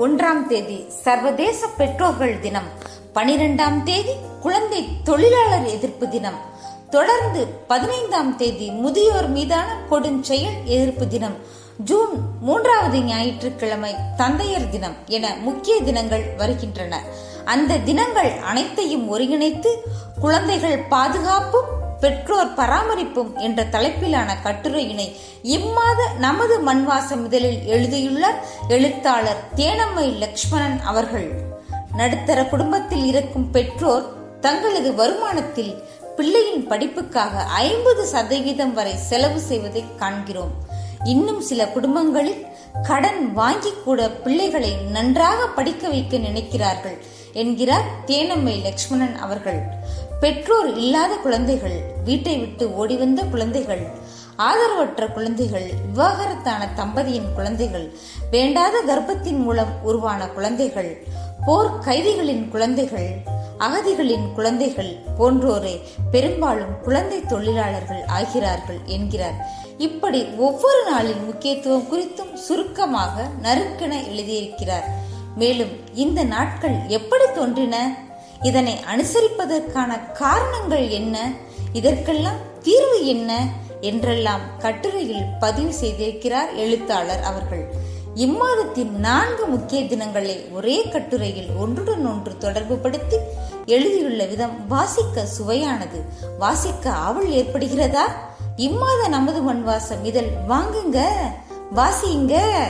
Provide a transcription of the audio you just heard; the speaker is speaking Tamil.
ஒன்றாம் தேதி சர்வதேச பெற்றோர்கள் தினம். பனிரெண்டாம் தேதி குழந்தை தொழிலாளர் எதிர்ப்பு தினம். தொடர்ந்து பதினைந்தாம் தேதி முதியோர் மீதான கொடுஞ்செயல் எதிர்ப்பு தினம். ஜூன் மூன்றாவது ஞாயிற்றுக்கிழமை தந்தையர் தினம் என முக்கிய தினங்கள் வருகின்றன. அந்த தினங்கள் அனைத்தையும் ஒருங்கிணைத்து குழந்தைகள் பாதுகாப்பும் பெற்றோர் பராமரிப்பும் என்ற தலைப்பிலான கட்டுரையினை இம்மாத நமது மண்வாசம் இதழில் எழுதியுள்ளார் எழுத்தாளர் தேனம்மை லக்ஷ்மணன் அவர்கள். நடுத்தர குடும்பத்தில் இருக்கும் பெற்றோர் தங்களது வருமானத்தில் பிள்ளையின் படிப்புக்காக ஐம்பது சதவீதம் வரை செலவு செய்வதை காண்கிறோம். இன்னும் சில குடும்பங்களில் கடன் வாங்கி கூட பிள்ளைகளை நன்றாக படிக்க வைக்க நினைக்கிறார்கள். என்கிறார் தேனம்மை லக்ஷ்மணன் அவர்கள். பெற்றோர் இல்லாத குழந்தைகள் வீட்டை விட்டு ஓடிவந்த குழந்தைகள் ஆதரவற்ற குழந்தைகள் விவாகரத்தான தம்பதியின் குழந்தைகள் வேண்டாத கர்ப்பத்தின் மூலம் உருவான குழந்தைகள் போர் கைதிகளின் குழந்தைகள் அகதிகளின் குழந்தைகள் போன்றோரே பெரும்பாலும் குழந்தை தொழிலாளர்கள் ஆகிறார்கள் என்கிறார். இப்படி ஒவ்வொரு நாளின் முக்கியத்துவம் குறித்தும் சுருக்கமாக நறுக்கென எழுதியிருக்கிறார். மேலும் இந்த நாட்கள் எப்படி தோன்றின? இதனை அனுசரிப்பதற்கான காரணங்கள் என்ன? இதற்கெல்லாம் தீர்வு என்ன? என்றெல்லாம் கட்டுரையில் பதிவு செய்திருக்கிறார் எழுத்தாளர் அவர்கள். இம்மாதத்தின் நான்கு முக்கிய தினங்களை ஒரே கட்டுரையில் ஒன்றுடன் ஒன்று தொடர்பு படுத்தி எழுதியுள்ள விதம் வாசிக்க சுவையானது. வாசிக்க ஆவல் ஏற்படுகிறதா? இம்மாத நமது மண்வாசம் இதழ் வாங்குங்க. வாசிங்க.